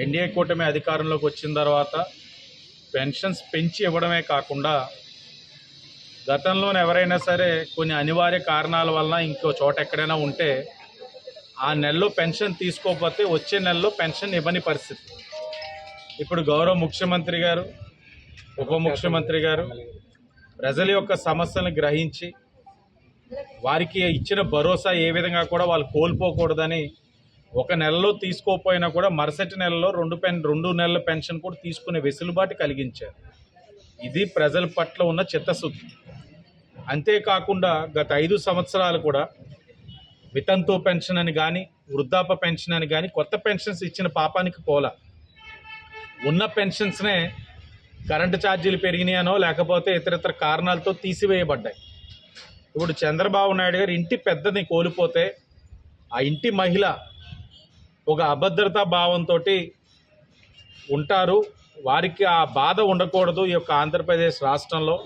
NDA కూటమి అధికారంలోకి వచ్చిన తర్వాత పెన్షన్స్ పెంచి ఇవ్వడమే కాకుండా గతంలో ఎవరైనా సరే కొన్ని అనివార్య కారణాల వలన ఇంకో చోట ఎక్కడైనా ఉంటే ఆ నెలలో పెన్షన్ తీసుకోకపోతే వచ్చే నెలలో పెన్షన్ ఇవ్వని పరిస్థితి. ఇప్పుడు గౌరవ ముఖ్యమంత్రి గారు ఉప ముఖ్యమంత్రి గారు ప్రజల యొక్క సమస్యలను గ్రహించి వారికి ఇచ్చిన భరోసా ఏ విధంగా కూడా వాళ్ళు కోల్పోకూడదని ఒక నెలలో తీసుకోకపోయినా కూడా మరుసటి నెలలో రెండు పెన్ రెండు నెలల పెన్షన్ కూడా తీసుకునే వెసులుబాటు కలిగించారు. ఇది ప్రజల పట్ల ఉన్న చిత్తశుద్ధి. అంతేకాకుండా గత ఐదు సంవత్సరాలు కూడా వితంతు పెన్షన్ అని కానీ వృద్ధాప పెన్షన్ అని కానీ కొత్త పెన్షన్స్ ఇచ్చిన పాపానికి పోలా. ఉన్న పెన్షన్స్నే కరెంటు ఛార్జీలు పెరిగినాయనో లేకపోతే ఇతరితర కారణాలతో తీసివేయబడ్డాయి. ఇప్పుడు చంద్రబాబు నాయుడు గారు ఇంటి పెద్దని కోల్పోతే ఆ ఇంటి మహిళ ఒక అభద్రతా భావంతో ఉంటారు. వారికి ఆ బాధ ఉండకూడదు ఈ యొక్క ఆంధ్రప్రదేశ్ రాష్ట్రంలో.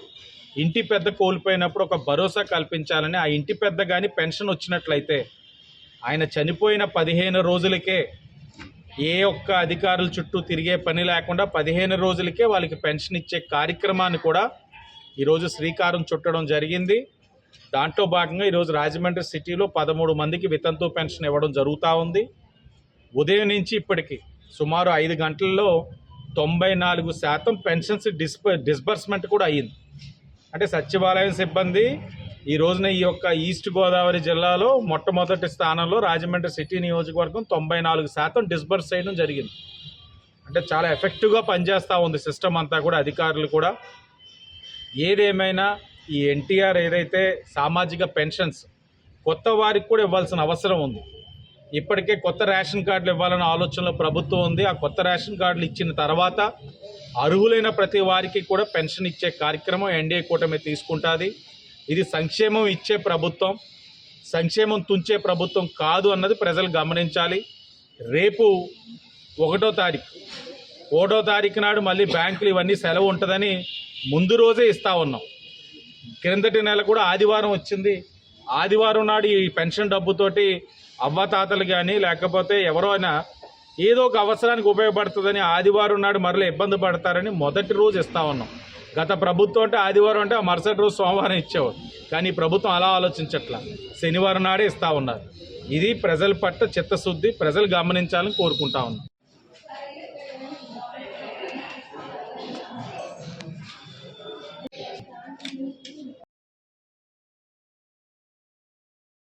ఇంటి పెద్ద కోల్పోయినప్పుడు ఒక భరోసా కల్పించాలని ఆ ఇంటి పెద్ద కానీ పెన్షన్ వచ్చినట్లయితే ఆయన చనిపోయిన పదిహేను రోజులకే ఏ ఒక్క అధికారుల చుట్టూ తిరిగే పని లేకుండా పదిహేను రోజులకే వాళ్ళకి పెన్షన్ ఇచ్చే కార్యక్రమాన్ని కూడా ఈరోజు శ్రీకారం చుట్టడం జరిగింది. దాంట్లో భాగంగా ఈరోజు రాజమండ్రి సిటీలో పదమూడు మందికి వితంతు పెన్షన్ ఇవ్వడం జరుగుతూ ఉంది. ఉదయం నుంచి ఇప్పటికి సుమారు ఐదు గంటల్లో తొంభై నాలుగు శాతం పెన్షన్స్ డిస్బ డిస్బర్స్మెంట్ కూడా అయ్యింది. అంటే సచివాలయం సిబ్బంది ఈ రోజున ఈ యొక్క ఈస్ట్ గోదావరి జిల్లాలో మొట్టమొదటి స్థానంలో రాజమండ్రి సిటీ నియోజకవర్గం తొంభై నాలుగు శాతం డిస్బర్స్ చేయడం జరిగింది. అంటే చాలా ఎఫెక్టివ్గా పనిచేస్తూ ఉంది సిస్టమ్ అంతా కూడా అధికారులు కూడా. ఏదేమైనా ఈ ఎన్టీఆర్ ఏదైతే సామాజిక పెన్షన్స్ కొత్త వారికి కూడా ఇవ్వాల్సిన అవసరం ఉంది. ఇప్పటికే కొత్త రేషన్ కార్డులు ఇవ్వాలన్న ఆలోచనలో ప్రభుత్వం ఉంది. ఆ కొత్త రేషన్ కార్డులు ఇచ్చిన తర్వాత అర్హులైన ప్రతి వారికి కూడా పెన్షన్ ఇచ్చే కార్యక్రమం ఎన్డీఏ కూటమి తీసుకుంటుంది. ఇది సంక్షేమం ఇచ్చే ప్రభుత్వం సంక్షేమం తుంచే ప్రభుత్వం కాదు అన్నది ప్రజలు గమనించాలి. రేపు ఒకటో తారీఖు ఒకటో తారీఖు నాడు మళ్ళీ బ్యాంకులు ఇవన్నీ సెలవు ఉంటుందని ముందు రోజే ఇస్తా ఉన్నాం. క్రిందటి నెల కూడా ఆదివారం వచ్చింది. ఆదివారం నాడు ఈ పెన్షన్ డబ్బుతోటి అవ్వతాతలు కానీ లేకపోతే ఎవరైనా ఏదో ఒక అవసరానికి ఉపయోగపడుతుందని ఆదివారం నాడు మరలా ఇబ్బంది పడతారని మొదటి రోజు ఇస్తా ఉన్నాం. గత ప్రభుత్వం అంటే ఆదివారం అంటే ఆ మరుసటి రోజు సోమవారం ఇచ్చేవారు. కానీ ప్రభుత్వం అలా ఆలోచించట్ల. శనివారం నాడే ఇస్తా ఉన్నారు. ఇది ప్రజల పట్ల చిత్తశుద్ధి ప్రజలు గమనించాలని కోరుకుంటా ఉన్నాం.